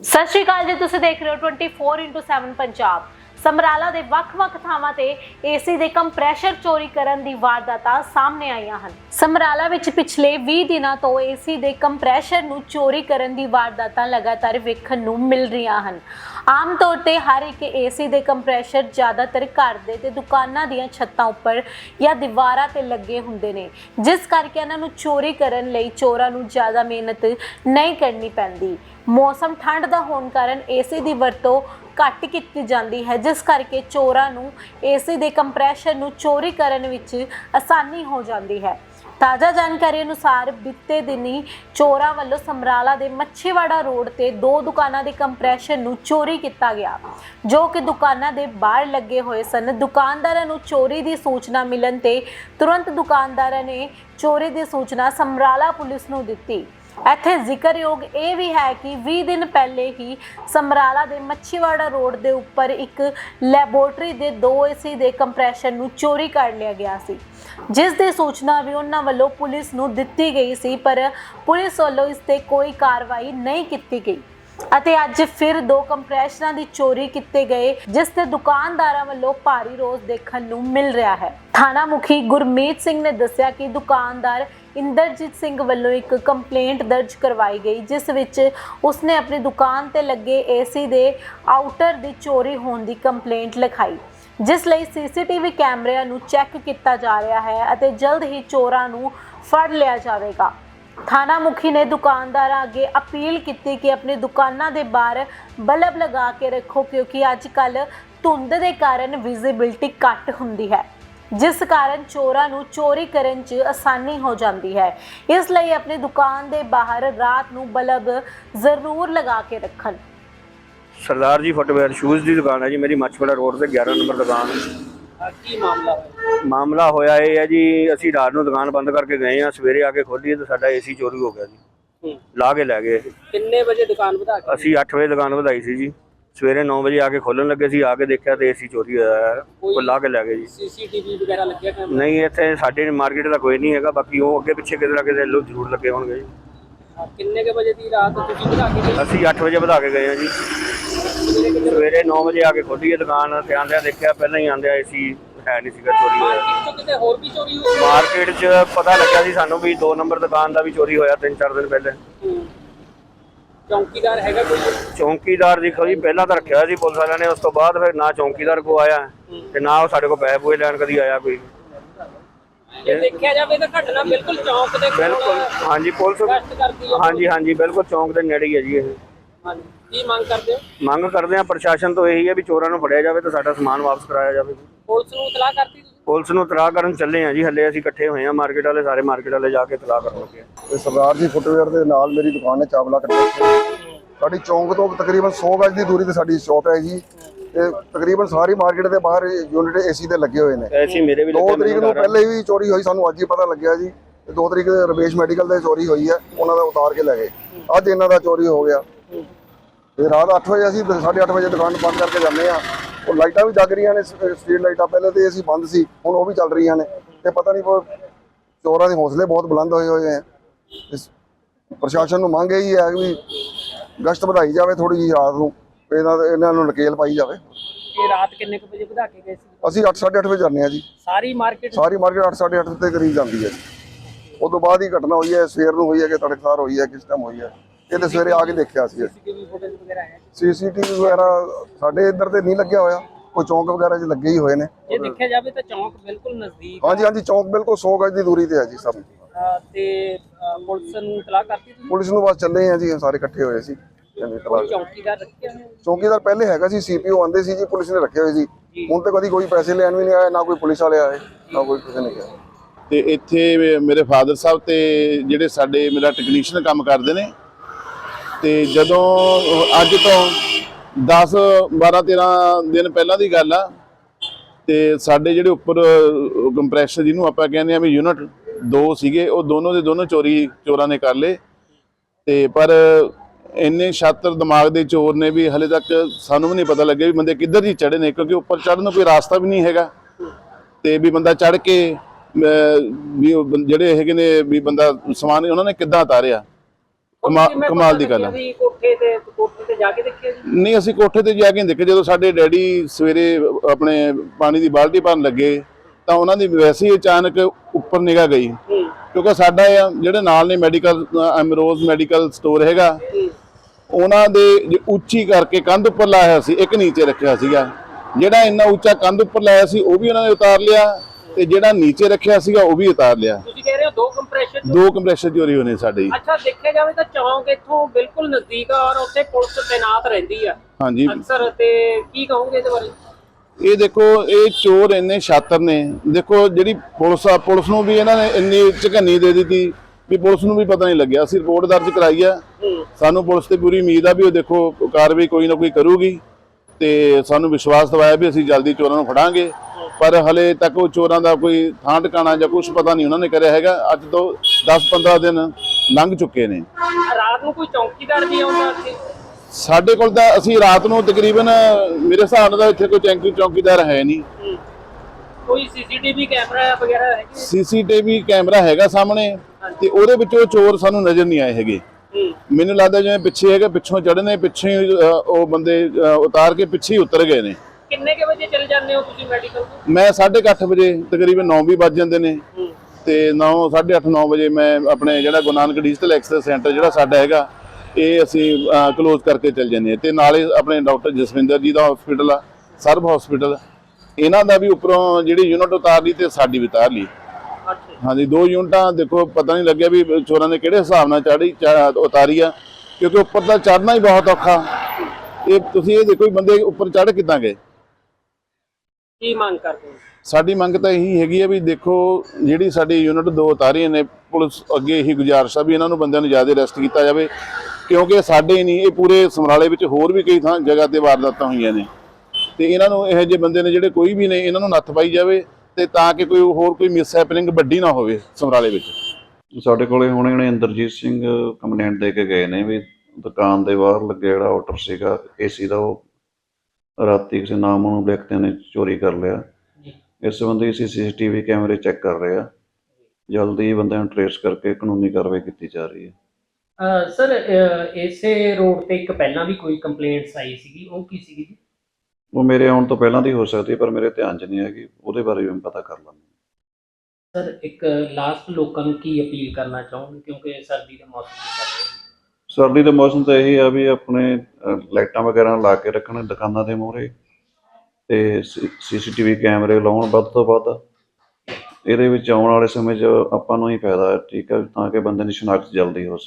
ਸਤਿ ਸ਼੍ਰੀ ਅਕਾਲ ਜੀ, ਤੁਸੀਂ ਦੇਖ ਰਹੇ ਹੋ 24x7 ਪੰਜਾਬ। ਸਮਰਾਲਾ ਦੇ ਵੱਖ-ਵੱਖ ਥਾਵਾਂ ਤੇ ਏਸੀ ਦੇ ਕੰਪਰੈਸ਼ਰ ਚੋਰੀ ਕਰਨ ਦੀ ਵਾਰਦਾਤਾਂ ਸਾਹਮਣੇ ਆਈਆਂ ਹਨ। ਸਮਰਾਲਾ ਵਿੱਚ ਪਿਛਲੇ 20 ਦਿਨਾਂ ਤੋਂ ਏਸੀ ਦੇ ਕੰਪਰੈਸ਼ਰ ਨੂੰ ਚੋਰੀ ਕਰਨ ਦੀ ਵਾਰਦਾਤਾਂ ਲਗਾਤਾਰ ਵੇਖਣ ਨੂੰ ਮਿਲ ਰਹੀਆਂ ਹਨ। ਆਮ ਤੌਰ ਤੇ ਹਰ ਇੱਕ ਏਸੀ ਦੇ ਕੰਪਰੈਸ਼ਰ ਜ਼ਿਆਦਾਤਰ ਘਰ ਦੇ ਤੇ ਦੁਕਾਨਾਂ ਦੀਆਂ ਛੱਤਾਂ ਉੱਪਰ ਜਾਂ ਦੀਵਾਰਾਂ ਤੇ ਲੱਗੇ ਹੁੰਦੇ ਨੇ, ਜਿਸ ਕਰਕੇ ਇਹਨਾਂ ਨੂੰ ਚੋਰੀ ਕਰਨ ਲਈ ਚੋਰਾਂ ਨੂੰ ਜ਼ਿਆਦਾ ਮਿਹਨਤ ਨਹੀਂ ਕਰਨੀ ਪੈਂਦੀ। ਮੌਸਮ ਠੰਡ ਦਾ ਹੋਣ ਕਾਰਨ ਏਸੀ ਦੀ ਵਰਤੋਂ ਘੱਟ ਕੀਤੀ ਜਾਂਦੀ ਹੈ, ਜਿਸ ਕਰਕੇ ਚੋਰਾਂ ਨੂੰ ਏਸੀ ਦੇ ਕੰਪਰੈਸ਼ਰ ਨੂੰ ਚੋਰੀ ਕਰਨ ਵਿੱਚ ਆਸਾਨੀ ਹੋ ਜਾਂਦੀ ਹੈ। ਤਾਜ਼ਾ ਜਾਣਕਾਰੀ ਅਨੁਸਾਰ ਬੀਤੇ ਦਿਨੀ ਚੋਰਾਂ ਵੱਲੋਂ ਸਮਰਾਲਾ ਦੇ ਮੱਛੀਵਾੜਾ ਰੋਡ ਤੇ ਦੋ ਦੁਕਾਨਾਂ ਦੇ ਕੰਪਰੈਸ਼ਰ ਨੂੰ ਚੋਰੀ ਕੀਤਾ ਗਿਆ, ਜੋ ਕਿ ਦੁਕਾਨਾਂ ਦੇ ਬਾਹਰ ਲੱਗੇ ਹੋਏ ਸਨ। ਦੁਕਾਨਦਾਰਾਂ ਨੂੰ ਚੋਰੀ ਦੀ ਸੂਚਨਾ ਮਿਲਣ ਤੇ ਤੁਰੰਤ ਦੁਕਾਨਦਾਰਾਂ ਨੇ ਚੋਰੀ ਦੀ ਸੂਚਨਾ ਸਮਰਾਲਾ ਪੁਲਿਸ ਨੂੰ ਦਿੱਤੀ। ਇੱਥੇ ਜ਼ਿਕਰਯੋਗ ਇਹ ਵੀ ਹੈ ਕਿ 20 ਦਿਨ ਪਹਿਲੇ ਹੀ ਸਮਰਾਲਾ ਦੇ ਮੱਛੀਵਾੜਾ ਰੋਡ ਦੇ ਉੱਪਰ ਇੱਕ ਲੈਬੋਰਟਰੀ ਦੇ ਦੋ ਏਸੀ ਦੇ ਕੰਪਰੈਸ਼ਨ ਨੂੰ ਚੋਰੀ ਕਰ ਲਿਆ ਗਿਆ ਸੀ। ਜਿਸ ਦੀ ਸੂਚਨਾ ਵੀ ਉਹਨਾਂ ਵੱਲੋਂ ਪੁਲਿਸ ਨੂੰ ਦਿੱਤੀ ਗਈ ਸੀ, ਪਰ ਪੁਲਿਸ ਵੱਲੋਂ ਇਸ ਤੇ ਕੋਈ ਕਾਰਵਾਈ ਨਹੀਂ ਕੀਤੀ ਗਈ। ਅਤੇ ਅੱਜ ਫਿਰ ਦੋ ਕੰਪਰੈਸ਼ਰਾਂ ਦੀ ਚੋਰੀ ਕੀਤੇ ਗਏ, ਜਿਸ ਤੇ ਦੁਕਾਨਦਾਰਾਂ ਵੱਲੋਂ ਭਾਰੀ ਰੋਸ ਦੇਖਣ ਨੂੰ ਮਿਲ ਰਿਹਾ ਹੈ। ਥਾਣਾ ਮੁਖੀ ਗੁਰਮੀਤ ਸਿੰਘ ਨੇ ਦੱਸਿਆ ਕਿ ਦੁਕਾਨਦਾਰ ਇੰਦਰਜੀਤ ਸਿੰਘ ਵੱਲੋਂ ਇੱਕ ਕੰਪਲੇਂਟ ਦਰਜ ਕਰਵਾਈ ਗਈ, ਜਿਸ ਵਿੱਚ ਉਸਨੇ ਆਪਣੀ ਦੁਕਾਨ ਤੇ ਲੱਗੇ ਏਸੀ ਦੇ ਆਊਟਰ ਦੀ ਚੋਰੀ ਹੋਣ ਦੀ ਕੰਪਲੇਂਟ ਲਿਖਾਈ, ਜਿਸ ਲਈ ਸੀਸੀਟੀਵੀ ਕੈਮਰਿਆਂ ਨੂੰ ਚੈੱਕ ਕੀਤਾ ਜਾ ਰਿਹਾ ਹੈ ਅਤੇ ਜਲਦ ਹੀ ਚੋਰਾਂ ਨੂੰ ਫੜ ਲਿਆ ਜਾਵੇਗਾ। ਥਾਣਾ ਮੁਖੀ ਨੇ ਦੁਕਾਨਦਾਰਾਂ ਅੱਗੇ ਅਪੀਲ ਕੀਤੀ ਕਿ ਆਪਣੀ ਦੁਕਾਨਾਂ ਦੇ ਬਾਹਰ ਬਲਬ ਲਗਾ ਕੇ ਰੱਖੋ, ਕਿਉਂਕਿ ਅੱਜ ਕੱਲ ਧੁੰਦ ਦੇ ਕਾਰਨ ਵਿਜ਼ਿਬਿਲਟੀ ਘੱਟ ਹੁੰਦੀ ਹੈ। ਜਿਸ ਕਾਰਨ ਚੋਰਾਂ ਨੂੰ ਚੋਰੀ ਕਰਨ 'ਚ ਆਸਾਨੀ ਹੋ ਜਾਂਦੀ ਹੈ। ਇਸ ਲਈ ਆਪਣੀ ਦੁਕਾਨ ਦੇ ਬਾਹਰ ਰਾਤ ਨੂੰ ਬਲਬ ਜ਼ਰੂਰ ਲਗਾ ਕੇ ਰੱਖਣ। ਸਰਦਾਰ ਜੀ, ਫੁੱਟਵੇਅਰ ਸ਼ੂਜ਼ ਦੀ ਦੁਕਾਨ ਹੈ ਜੀ। ਮੇਰੀ ਮੱਛਵਾੜਾ ਰੋਡ ਤੇ 11 ਨੰਬਰ ਦੁਕਾਨ ਕੀ ਮਾਮਲਾ ਹੋਇਆ? ਮਾਮਲਾ ਹੋਇਆ ਇਹ ਹੈ ਜੀ ਅਸੀਂ ਰਾਤ ਨੂੰ ਦੁਕਾਨ ਬੰਦ ਕਰਕੇ ਗਏ ਆ ਸਵੇਰੇ ਆ ਕੇ ਖੋਲੀ ਤਾਂ ਸਾਡਾ ਏਸੀ ਚੋਰੀ ਹੋ ਗਿਆ ਜੀ। ਹੂੰ। ਲਾ ਕੇ ਲੈ ਗਏ। ਕਿੰਨੇ ਵਜੇ ਦੁਕਾਨ ਵਧਾ ਕੇ? ਅਸੀਂ 8 ਵਜੇ ਦੁਕਾਨ ਵਧਾਈ ਸੀ ਜੀ। ਸਵੇਰੇ 9 ਵਜੇ ਆ ਕੇ ਖੋਲਣ ਲੱਗੇ ਸੀ ਆ ਕੇ ਦੇਖਿਆ ਤੇ ਏਸੀ ਚੋਰੀ ਹੋਇਆ ਹੈ। ਉਹ ਲਾ ਕੇ ਲੈ ਗਏ ਜੀ। ਸੀਸੀਟੀਵੀ ਵਗੈਰਾ ਲੱਗਿਆ ਕੈਮਰਾ ਨਹੀਂ ਇੱਥੇ ਸਾਡੇ ਮਾਰਕੀਟ ਦਾ ਕੋਈ ਨਹੀਂ ਹੈਗਾ ਬਾਕੀ ਉਹ ਅੱਗੇ ਪਿੱਛੇ ਕਿਤੇ ਨਾ ਕਿਤੇ ਲੋ ਜ਼ਰੂਰ ਲੱਗੇ ਹੋਣਗੇ ਜੀ। ਹਾਂ, ਕਿੰਨੇ ਕੇ ਵਜੇ ਦੀ ਰਾਤ ਤੁਸੀਂ ਵਧਾ ਕੇ ਗਏ? ਅਸੀਂ 8 ਵਜੇ ਵਧਾ ਕੇ ਗਏ ਆ ਜੀ। ਸਵੇਰੇ 9 ਵਜੇ ਆ ਕੇ ਖੋਲੀ ਇਹ ਦੁਕਾਨ ਤੇ ਆਂਦਿਆਂ ਦੇਖਿਆ ਪਹਿਲਾਂ ਹੀ ਆਂਦਿਆਂ ਏਸੀ ਹੈ ਨਹੀਂ ਸੀਗਾ ਚੋਰੀ ਹੋਇਆ। ਮਾਰਕੀਟ ਚੋਂ ਕਿਤੇ ਹੋਰ ਵੀ ਚੋਰੀ ਹੋਈ? ਮਾਰਕੀਟ 'ਚ ਪਤਾ ਲੱਗਿਆ ਸੀ ਸਾਨੂੰ ਵੀ 2 ਨੰਬਰ ਦੁਕਾਨ ਦਾ ਵੀ ਚੋਰੀ ਹੋਇਆ 3-4 ਦਿਨ ਪਹਿਲੇ। ਚੌਂਕੀਦਾਰ ਹੈਗਾ ਕੋਈ? ਚੌਂਕੀਦਾਰ ਦੇਖੋ ਜੀ ਪਹਿਲਾਂ ਤਾਂ ਰੱਖਿਆ ਸੀ ਪੁਲਿਸ ਵਾਲਿਆਂ ਨੇ ਉਸ ਤੋਂ ਬਾਅਦ ਫਿਰ ਨਾ ਚੌਂਕੀਦਾਰ ਕੋ ਆਇਆ ਤੇ ਨਾ ਉਹ ਸਾਡੇ ਕੋਲ ਪੈਸੇ ਪੂਏ ਲੈਣ ਕਦੀ ਆਇਆ ਕੋਈ। ਜੇ ਦੇਖਿਆ ਜਾਵੇ ਤਾਂ ਘਟਨਾ ਬਿਲਕੁਲ ਚੌਂਕ ਦੇ ਕੋਲ ਬਿਲਕੁਲ ਹਾਂਜੀ ਪੁਲਿਸ ਕਰਦੀ ਹਾਂਜੀ ਹਾਂਜੀ ਬਿਲਕੁਲ ਚੌਂਕ ਦੇ ਨੇੜੇ ਹੀ ਹੈ ਜੀ ਇਹ। ਹਾਂਜੀ। ਕੀ ਮੰਗ ਕਰਦੇ ਹੋ? ਮੰਗ ਕਰਦੇ ਆ ਪ੍ਰਸ਼ਾਸਨ ਤੋਂ ਇਹੀ ਹੈ ਵੀ ਚੋਰਾਂ ਨੂੰ ਫੜਿਆ ਜਾਵੇ ਤੇ ਸਾਡਾ ਸਮਾਨ ਵਾਪਸ ਕਰਾਇਆ ਜਾਵੇ। ਪੁਲਿਸ ਨੂੰ ਇਤਲਾਹ ਕਰਤੀ ਤੁਸੀਂ? ਪੁਲਿਸ ਨੂੰ ਤਲਾਹ ਕਰਨ ਚੱਲੇ ਆ ਜੀ ਹੱਲੇ ਅਸੀਂ ਇਕੱਠੇ ਹੋਏ ਆ ਮਾਰਕੀਟ ਵਾਲੇ ਸਾਰੇ ਮਾਰਕੀਟ ਵਾਲੇ ਜਾ ਕੇ ਤਲਾਹ ਕਰਨ ਲੱਗੇ ਆ। ਤੇ ਸਰਦਾਰ ਜੀ ਫੁੱਟਵੇਅਰ ਦੇ ਨਾਲ ਮੇਰੀ ਦੁਕਾਨ ਹੈ ਚਾਵਲਾ ਕੰਟੈਕਟ ਸਾਡੀ ਚੌਂਕ ਤੋਂ ਤਕਰੀਬਨ 100 ਗਜ ਦੀ ਦੂਰੀ ਤੇ ਸਾਡੀ ਸ਼ਾਪ ਹੈ ਜੀ। ਤੇ ਤਕਰੀਬਨ ਸਾਰੀ ਮਾਰਕੀਟ ਦੇ ਬਾਹਰ ਯੂਨਿਟ ਏਸੀ ਦੇ ਲੱਗੇ ਹੋਏ ਨੇ। ਐਸੀ ਮੇਰੇ ਵੀ 2 ਲੱਗੇ ਤਰੀਕ ਨੂੰ ਪਹਿਲੇ ਵੀ ਚੋਰੀ ਹੋਈ ਸਾਨੂੰ ਅੱਜ ਹੀ ਪਤਾ ਲੱਗਿਆ ਜੀ। ਤੇ 2 ਤਰੀਕ ਦੇ ਰਵੇਸ਼ ਮੈਡੀਕਲ ਦੇ ਚੋਰੀ ਹੋਈ ਹੈ ਉਹਨਾਂ ਦਾ ਉਤਾਰ ਕੇ ਲੈ ਗਏ। ਅੱਜ ਇਹਨਾਂ ਦਾ ਚੋਰੀ ਹੋ ਗਿਆ। ਤੇ ਰਾਤ 8 ਵਜੇ ਅਸੀਂ 8:30 ਵਜੇ ਦੁਕਾਨ ਬੰਦ ਕਰਕੇ ਜਾਂਦੇ ਆ ਉਹ ਲਾਈਟਾਂ ਵੀ ਜਗ ਰਹੀਆਂ ਨੇ ਸਟਰੀਟ ਲਾਈਟਾਂ ਪਹਿਲੇ ਤੇ ਅਸੀਂ ਬੰਦ ਸੀ ਹੁਣ ਉਹ ਵੀ ਚੱਲ ਰਹੀਆਂ ਨੇ। ਤੇ ਪਤਾ ਨਹੀਂ ਉਹ ਚੋਰਾਂ ਦੇ ਹੌਸਲੇ ਬਹੁਤ ਬੁਲੰਦ ਹੋਏ ਹੋਏ ਆ ਇਸ ਪ੍ਰਸ਼ਾਸਨ ਨੂੰ ਮੰਗ ਇਹੀ ਹੈ ਵੀ ਗਸ਼ਤ ਵਧਾਈ ਜਾਵੇ ਥੋੜੀ ਜਿਹੀ ਰਾਤ ਨੂੰ ਇਹਨਾਂ ਇਹਨਾਂ ਨੂੰ ਨਕੇਲ ਪਾਈ ਜਾਵੇ। ਇਹ ਰਾਤ ਕਿੰਨੇ ਕੁ ਵਜੇ ਵਧਾ ਕੇ ਗਏ ਸੀ? ਅਸੀਂ 8:30 ਵਜੇ ਜਾਂਦੇ ਆ ਜੀ। ਸਾਰੀ ਮਾਰਕੀਟ? ਸਾਰੀ ਮਾਰਕੀਟ 8:30 ਦੇ ਕਰੀਬ ਜਾਂਦੀ ਹੈ। ਉਸ ਤੋਂ ਬਾਅਦ ਹੀ ਘਟਨਾ ਹੋਈ ਹੈ ਸਵੇਰ ਨੂੰ ਹੋਈ ਹੈ ਕਿ ਤੜਕਸਾਰ ਹੋਈ ਹੈ ਕਿਸ ਟਾਈਮ ਹੋਈ ਹੈ। ਇਹ ਤੇ ਸਵੇਰੇ ਆ ਕੇ ਦੇਖਿਆ ਸੀ। ਸੀਸੀਟੀਵੀ ਫੁਟੇਜ ਵਗੈਰਾ ਹੈ ਸੀਸੀਟੀਵੀ ਵਗੈਰਾ ਸਾਡੇ ਇੱਧਰ ਤੇ ਨਹੀਂ ਲੱਗਿਆ ਹੋਇਆ। ਕੋਈ ਚੌਂਕ ਵਗੈਰਾ 'ਚ ਲੱਗੇ ਹੀ ਹੋਏ ਨੇ। ਜੇ ਦੇਖਿਆ ਜਾਵੇ ਤਾਂ ਚੌਂਕ ਬਿਲਕੁਲ ਨਜ਼ਦੀਕ ਹਾਂਜੀ ਹਾਂਜੀ ਚੌਂਕ ਬਿਲਕੁਲ 100 ਗਜ ਦੀ ਦੂਰੀ ਤੇ ਹੈ ਜੀ ਸਭ। ਤੇ ਪੁਲਿਸ ਨੂੰ ਇਤਲਾਹ ਕਰਤੀ ਤੁਸੀਂ? ਪੁਲਿਸ ਨੂੰ ਬਸ ਚੱਲੇ ਆ ਜੀ ਸਾਰੇ ਇਕੱਠੇ ਹੋਏ ਸੀ। ਚੌਂਕੀਦਾਰ ਰੱਖਿਆ ਹੋਇਆ ਚੌਂਕੀਦਾਰ ਪਹਿਲੇ ਹੈਗਾ ਸੀ ਸੀਪੀਓ ਆਂਦੇ ਸੀ ਜੀ ਪੁਲਿਸ ਨੇ ਰੱਖੇ ਹੋਏ ਸੀ। ਹੁਣ ਤੇ ਕਦੀ ਕੋਈ ਪੈਸੇ ਲੈਣ ਵੀ ਨਹੀਂ ਆਇਆ ਨਾ ਕੋਈ ਪੁਲਿਸ ਵਾਲੇ ਆਏ ਨਾ ਕੋਈ ਕਿਸੇ ਨੇ ਕਿਹਾ। ਤੇ ਇੱਥੇ ਮੇਰੇ ਫਾਦਰ ਸਾਹਿਬ ਤੇ ਜਿਹੜੇ ਸਾਡੇ ਮੇਰਾ ਟੈਕਨੀਸ਼ੀਅਨ ਕੰਮ ਕਰਦੇ ਨੇ ਤੇ ਜਦੋਂ ਅੱਜ ਤੋਂ 10 12 13 ਦਿਨ ਪਹਿਲਾਂ ਦੀ ਗੱਲ ਆ, ਤੇ ਸਾਡੇ ਜਿਹੜੇ ਉੱਪਰ ਕੰਪਰੈਸ਼ਰ ਜਿਹਨੂੰ ਆਪਾਂ ਕਹਿੰਦੇ ਆ ਵੀ ਯੂਨਿਟ ਦੋ ਸੀਗੇ, ਉਹ ਦੋਨੋਂ ਦੇ ਦੋਨੋਂ ਚੋਰੀ, ਚੋਰਾਂ ਨੇ ਕਰ ਲਏ। ਤੇ ਪਰ ਇੰਨੇ ਸ਼ਾਤਰ ਦਿਮਾਗ ਦੇ ਚੋਰ ਨੇ ਵੀ ਹਲੇ ਤੱਕ ਸਾਨੂੰ ਵੀ ਨਹੀਂ ਪਤਾ ਲੱਗਿਆ ਵੀ ਬੰਦੇ ਕਿੱਧਰ ਦੀ ਚੜੇ ਨੇ, ਕਿਉਂਕਿ ਉੱਪਰ ਚੜ੍ਹਨ ਨੂੰ ਕੋਈ ਰਾਸਤਾ ਵੀ ਨਹੀਂ ਹੈਗਾ। ਤੇ ਵੀ ਬੰਦਾ ਚੜ ਕੇ ਵੀ ਉਹ ਜਿਹੜੇ ਹੈਗੇ ਨੇ ਵੀ ਬੰਦਾ ਸਮਾਨ, ਉਹਨਾਂ ਨੇ ਕਿੱਦਾਂ ਉਤਾਰਿਆ? ਕਮਾ- ਕਮਾਲ ਦੀ ਗੱਲ ਹੈ ਵੀ ਕੋਠੇ ਤੇ ਕੋਠੇ ਤੇ ਜਾ ਕੇ ਦੇਖਿਆ ਜੀ। ਨਹੀਂ ਅਸੀਂ ਕੋਠੇ ਤੇ ਜਾ ਕੇ ਦੇਖੇ। ਜਦੋਂ ਸਾਡੇ ਡੈਡੀ ਸਵੇਰੇ ਆਪਣੇ ਪਾਣੀ ਦੀ ਬਾਲਟੀ ਭਰਨ ਲੱਗੇ ਤਾਂ ਉਹਨਾਂ ਦੀ ਵੈਸੇ ਹੀ ਅਚਾਨਕ ਉੱਪਰ ਨਿਗਾਹ ਗਈ। ਹੂੰ ਕਿਉਂਕਿ ਸਾਡਾ ਇਹ ਜਿਹੜੇ ਨਾਲ ਨੇ ਮੈਡੀਕਲ ਅਮਰੋਜ਼ ਮੈਡੀਕਲ ਸਟੋਰ ਹੈਗਾ ਹੂੰ ਉਹਨਾਂ ਦੇ ਜੇ ਉੱਚੀ ਕਰਕੇ ਕੰਧ ਉੱਪਰ ਲਾਇਆ ਹੋਇਆ ਸੀ ਇੱਕ ਨੀਚੇ ਰੱਖਿਆ ਸੀਗਾ। ਜਿਹੜਾ ਇੰਨਾ ਉੱਚਾ ਕੰਧ ਉੱਪਰ ਲਾਇਆ ਸੀ ਉਹ ਵੀ ਉਹਨਾਂ ਨੇ ਉਤਾਰ ਲਿਆ ਤੇ ਜਿਹੜਾ ਨੀਚੇ ਰੱਖਿਆ ਸੀਗਾ ਉਹ ਵੀ ਉਤਾਰ ਲਿਆ। ਦੋ ਕੰਪਰੈਸ਼ਰ ਦੋ ਕੰਪਰੈਸ਼ਰ ਚੋਰੀ ਹੋਣੇ ਸਾਡੇ। ਜੀ। ਅੱਛਾ ਦੇਖਿਆ ਜਾਵੇ ਤਾਂ ਚੌਂਕ ਇੱਥੋਂ ਬਿਲਕੁਲ ਨਜ਼ਦੀਕ ਆ ਔਰ ਉੱਥੇ ਪੁਲਿਸ ਤੈਨਾਤ ਰਹਿੰਦੀ ਆ। ਹਾਂਜੀ। ਅਕਸਰ ਤੇ ਕੀ ਕਹੋਗੇ ਇਹਦੇ ਬਾਰੇ? ਇਹ ਦੇਖੋ ਇਹ ਚੋਰ ਇੰਨੇ ਛਾਤਰ ਨੇ। ਦੇਖੋ ਜਿਹੜੀ ਪੁਲਿਸ ਆ ਪੁਲਿਸ ਨੂੰ ਵੀ ਇਹਨਾਂ ਨੇ ਇੰਨੀ ਝਕੰਨੀ ਦੇ ਦਿੱਤੀ ਵੀ ਪੁਲਿਸ ਨੂੰ ਵੀ ਪਤਾ ਨਹੀਂ ਲੱਗਿਆ। ਅਸੀਂ ਰਿਪੋਰਟ ਦਰਜ ਕਰਾਈ ਆ। ਹੂੰ। ਸਾਨੂੰ ਪੁਲਿਸ ਤੇ ਪੂਰੀ ਉਮੀਦ ਆ ਵੀ ਉਹ ਦੇਖੋ ਕਾਰਵਾਈ ਕੋਈ ਨਾ ਕੋਈ ਕਰੂਗੀ ਤੇ ਸਾਨੂੰ ਵਿਸ਼ਵਾਸ ਦਿਵਾਇਆ ਵੀ ਅਸੀਂ ਜਲਦੀ ਚੋਰਾਂ ਨੂੰ ਫੜਾਂਗੇ। ਪਰ ਹਲੇ ਤੱਕ ਉਹ ਚੋਰਾਂ ਦਾ ਕੋਈ ਥਾਂ ਟਿਕਾਣਾ ਜਾਂ ਕੁਝ ਪਤਾ ਨਹੀਂ ਉਹਨਾਂ ਨੇ ਕਰਿਆ ਹੈਗਾ। ਅੱਜ ਤੋਂ 10-15 ਦਿਨ ਲੰਘ ਚੁੱਕੇ ਨੇ। ਰਾਤ ਨੂੰ ਕੋਈ ਚੌਕੀਦਾਰ ਵੀ ਆਉਂਦਾ ਇੱਥੇ ਸਾਡੇ ਕੋਲ ਤਾਂ ਅਸੀਂ ਰਾਤ ਨੂੰ ਤਕਰੀਬਨ ਮੇਰੇ ਹਿਸਾਬ ਨਾਲ ਇੱਥੇ ਕੋਈ ਚੌਂਕੀ ਚੌਕੀਦਾਰ ਹੈ ਨਹੀਂ। ਕੋਈ ਸੀਸੀਟੀਵੀ ਕੈਮਰਾ ਵਗੈਰਾ ਹੈ ਜੀ? ਸੀਸੀਟੀਵੀ ਕੈਮਰਾ ਹੈਗਾ ਸਾਹਮਣੇ ਤੇ ਉਹਦੇ ਵਿੱਚ ਉਹ ਚੋਰ ਸਾਨੂੰ ਨਜ਼ਰ ਨਹੀਂ ਆਏ ਹੈਗੇ। ਮੈਨੂੰ ਲੱਗਦਾ ਜਿਵੇਂ ਪਿੱਛੇ ਹੈਗਾ ਪਿੱਛੋਂ ਚੜਨੇ ਪਿੱਛੇ ਉਹ ਬੰਦੇ ਉਤਾਰ ਕੇ ਪਿੱਛੇ ਉਤਰ ਗਏ ਨੇ। ਕਿੰਨੇ ਕੇ ਵਜੇ ਚਲ ਜਾਂਦੇ ਹੋ ਤੁਸੀਂ ਮੈਡੀਕਲ ਤੋਂ? ਮੈਂ 8:30 ਵਜੇ ਤਕਰੀਬਨ 9 ਵੀ ਵੱਜ ਜਾਂਦੇ ਨੇ। ਤੇ 9 8:30 9 ਵਜੇ ਮੈਂ ਆਪਣੇ ਜਿਹੜਾ Guru Nanak digital access centre ਜਿਹੜਾ ਸਾਡਾ ਹੈਗਾ ਇਹ ਅਸੀਂ ਕਲੋਜ਼ ਕਰਕੇ ਚੱਲ ਜਾਂਦੇ ਹਾਂ। ਤੇ ਨਾਲੇ ਆਪਣੇ ਡਾਕਟਰ ਜਸਵਿੰਦਰ ਜੀ ਦਾ ਹਸਪੀਟਲ ਆ ਸਰਬ ਹਸਪੀਟਲ ਇਹਨਾਂ ਦਾ ਵੀ ਉੱਪਰੋਂ ਜਿਹੜੀ ਯੂਨਿਟ ਉਤਾਰ ਲਈ ਤੇ ਸਾਡੀ ਵੀ ਉਤਾਰ ਲਈ। ਹਾਂਜੀ ਦੋ ਯੂਨਿਟਾਂ ਦੇਖੋ ਪਤਾ ਨਹੀਂ ਲੱਗਿਆ ਵੀ ਚੋਰਾਂ ਨੇ ਕਿਹੜੇ ਹਿਸਾਬ ਨਾਲ ਚਾੜੀ ਉਤਾਰੀ ਆ ਕਿਉਂਕਿ ਉੱਪਰ ਤਾਂ ਚੜਨਾ ਹੀ ਬਹੁਤ ਔਖਾ। ਇਹ ਤੁਸੀਂ ਇਹ ਦੇਖੋ ਵੀ ਬੰਦੇ ਉੱਪਰ ਚੜ ਕਿੱਦਾਂ ਗਏ? ਕੀ ਮੰਗ ਕਰਦੇ ਹੋ? ਸਾਡੀ ਮੰਗ ਤਾਂ ਇਹੀ ਹੈਗੀ ਆ ਵੀ ਦੇਖੋ ਜਿਹੜੀ ਸਾਡੀ ਯੂਨਿਟ ਦੋ ਉਤਾਰੀਆਂ ਨੇ ਪੁਲਿਸ ਅੱਗੇ ਇਹੀ ਗੁਜ਼ਾਰਿਸ਼ ਆ ਵੀ ਇਹਨਾਂ ਨੂੰ ਬੰਦਿਆਂ ਨੂੰ ਜ਼ਿਆਦਾ ਅਰੈਸਟ ਕੀਤਾ ਜਾਵੇ ਕਿਉਂਕਿ ਸਾਡੇ ਹੀ ਨਹੀਂ ਇਹ ਪੂਰੇ ਸਮਰਾਲੇ ਵਿੱਚ ਹੋਰ ਵੀ ਕਈ ਥਾਂ ਜਗ੍ਹਾ ਤੇ ਵਾਰਦਾਤਾਂ ਹੋਈਆਂ ਨੇ। ਤੇ ਇਹਨਾਂ ਨੂੰ ਇਹੋ ਜਿਹੇ ਬੰਦੇ ਨੇ ਜਿਹੜੇ ਕੋਈ ਵੀ ਨੇ ਇਹਨਾਂ ਨੂੰ ਨੱਥ ਪਾਈ ਜਾਵੇ ਤੇ ਤਾਂ ਕਿ ਕੋਈ ਹੋਰ ਕੋਈ ਮਿਸ ਹੈਪਨਿੰਗ ਵੱਡੀ ਨਾ ਹੋਵੇ ਸਮਰਾਲੇ ਵਿੱਚ। ਸਾਡੇ ਕੋਲੇ ਹੁਣੇ ਹੁਣੇ ਇੰਦਰਜੀਤ ਸਿੰਘ ਕੰਪਲੇਂਟ ਦੇ ਕੇ ਗਏ ਨੇ ਵੀ ਦੁਕਾਨ ਦੇ ਬਾਹਰ ਲੱਗਿਆ ਜਿਹੜਾ ਆਰਡਰ ਸੀਗਾ ਏਸੀ ਦਾ ਉਹ ਰਾਤੀ ਕਿਸੇ ਨਾਮ ਨੂੰ ਵਿਅਕਤੀਆਂ ਨੇ ਚੋਰੀ ਕਰ ਲਿਆ। ਇਸ ਸੰਬੰਧੀ ਅਸੀਂ ਸੀਸੀਟੀਵੀ ਕੈਮਰੇ ਚੈੱਕ ਕਰ ਰਹੇ ਆ। ਜਲਦੀ ਬੰਦਿਆਂ ਨੂੰ ਟਰੇਸ ਕਰਕੇ ਕਾਨੂੰਨੀ ਕਾਰਵਾਈ ਕੀਤੀ ਜਾ ਰਹੀ ਹੈ। ਸਰ ਇਸੇ ਰੋਡ ਤੇ ਇੱਕ ਪਹਿਲਾਂ ਵੀ ਕੋਈ ਕੰਪਲੇਂਟਸ ਆਈ ਸੀਗੀ? ਉਹ ਕੀ ਸੀਗੀ ਜੀ? ਉਹ ਮੇਰੇ ਆਉਣ ਤੋਂ ਪਹਿਲਾਂ ਦੀ ਹੋ ਸਕਦੀ ਹੈ ਪਰ ਮੇਰੇ ਧਿਆਨ 'ਚ ਨਹੀਂ ਹੈਗੀ। ਉਹਦੇ ਬਾਰੇ ਵੀ ਮੈਂ ਪਤਾ ਕਰ ਲਾਂਗਾ ਸਰ ਇੱਕ ਲਾਸਟ ਲੋਕਾਂ ਨੂੰ ਕੀ ਅਪੀਲ ਕਰਨਾ ਚਾਹੋਗੇ? ਕਿਉਂਕਿ ਸਰਦੀ ਦਾ ਮੌਸਮ ਚੱਲ ਰਿਹਾ ਸਰਦੀ ਦੇ ਮੌਸਮ ਤਾਂ ਇਹੀ ਆ ਵੀ ਆਪਣੇ ਅ, ਲਾਈਟਾਂ ਵਗੈਰਾ ਲਾ ਕੇ ਰੱਖਣ ਦੁਕਾਨਾਂ ਦੇ ਮੂਹਰੇ ਤੇ ਸੀਸੀਟੀਵੀ ਕੈਮਰੇ ਲਾਉਣ ਵੱਧ ਤੋਂ ਵੱਧ। ਇਹਦੇ ਵਿੱਚ ਆਉਣ ਵਾਲੇ ਸਮੇਂ 'ਚ ਆਪਾਂ ਨੂੰ ਹੀ ਫਾਇਦਾ ਹੈ ਠੀਕ ਹੈ ਤਾਂ ਕਿ ਬੰਦੇ ਦੀ ਸ਼ਨਾਖਤ ਜਲਦੀ ਹੋ ਸਕੇ।